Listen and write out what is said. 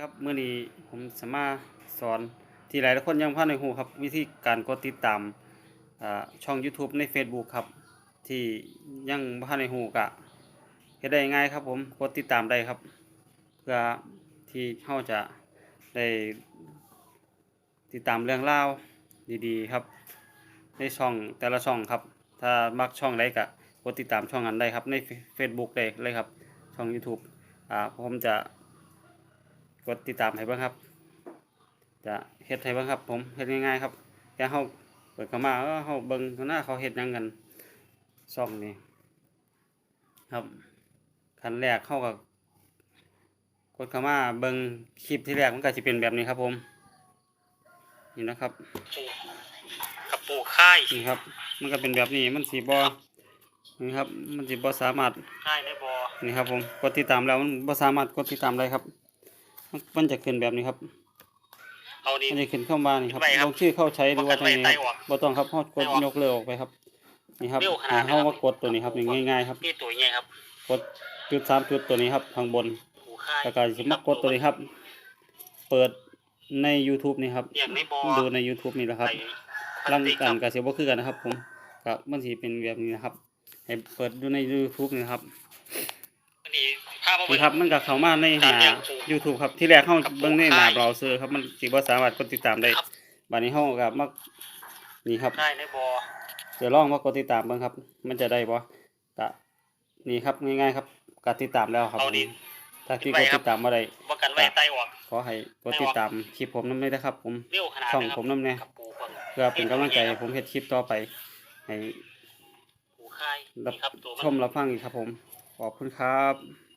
ครับเมื่อนี้ผมสามารถสอนที่หลายคนยังพลาดในหูครับ วิธีการกดติดตามช่อง YouTube ใน Facebook ครับ ที่ยังบ่ทันในหูกะเฮ็ดได้ง่ายครับผมกดติดตามได้ครับ เพื่อที่เฮาจะได้ติดตามเรื่องราดีๆ ครับ ในช่องแต่ละช่องครับ ถ้ามักช่องใดก็กดติดตามช่องนั้นได้ครับใน Facebook ได้เลยครับช่อง YouTube อ่าผมจะ กดติดตามให้เบิ่งครับ จะเฮ็ดให้เบิ่งครับ ผมเฮ็ดง่ายๆครับแค่เฮาเปิดเข้ามาเออเฮาเบิ่งข้างหน้าเขาเฮ็ดหยังกันช่องนี้ครับขั้นแรกเข้ากับกดเข้ามาเบิ่งคลิปที่แรกมันก็สิเป็นแบบนี้ครับ ผมนี่นะครับกับปูค่ายนี่ครับ มันก็เป็นแบบนี้มันสิบ่นี่ครับ มันสิบ่สามารถค่ายในบอนี่ครับผมกดติดตามแล้วมันบ่สามารถกดติดตามได้ครับ มันมันจะขึ้นแบบนี้ครับเอาดีอันนี้ขึ้นเข้ามานี่ครับไปครับลงชื่อเข้าใช้หรือว่าตรงนี้ไต่ครับออกบ่ต้องครับเฮากดไต่ออกยกเลิกออกไปครับ นี่ครับเร็วขนาดนั้นให้เฮามากดตัวนี้ครับนี่ง่ายๆครับนี่ตัวใหญ่ครับกดจุดสามจุดตัวนี้ครับข้างบนปูค่ายแล้วก็สิมากดตัวนี้ครับ เปิดใน YouTube นี่ครับเรียกในบอดูใน YouTube นี่แหละครับไต่พลัลางสติกคกัรันบก็สิบ่คือกันนะครับ ผมก็มันสิเป็นแบบนี้นะครับ ให้เปิดดูใน YouTube นี่ครับอัน นี้ภาพมานี่ครับมันก็เข้ามาในหการน้าเลี้ยงปู YouTube ครับที่แรกเฮากับปูเบิ่งในหน้าค่ายเบราว์เซอร์ครับมันสิบ่สามารถกดติดตามได้ครับบัดนี้เฮาก็มานี่ครับค่ายในบอเดี๋ยวลองมากดติดตามเบิ่งครับ มันจะได้บ่ก็นี่ครับง่ายๆครับกดติดตามแล้วครับเอาดีถ้าที่ไปกดครับติดตามบ่ได้ประกันไว้ไต่ออกขอให้กดติดตามคลิปผมนำด้วยนะครับ ผม เร็วขนาดช่องนั้นคผรับมนำแน่ กับปูคนเพื่อเป็นกำลังใจให้ผมเฮ็ดคลิปต่อไปให้ปูค่ายรับนี่ครับตัวมัน ชมรับฟังอีกครับผมขอบคุณครับ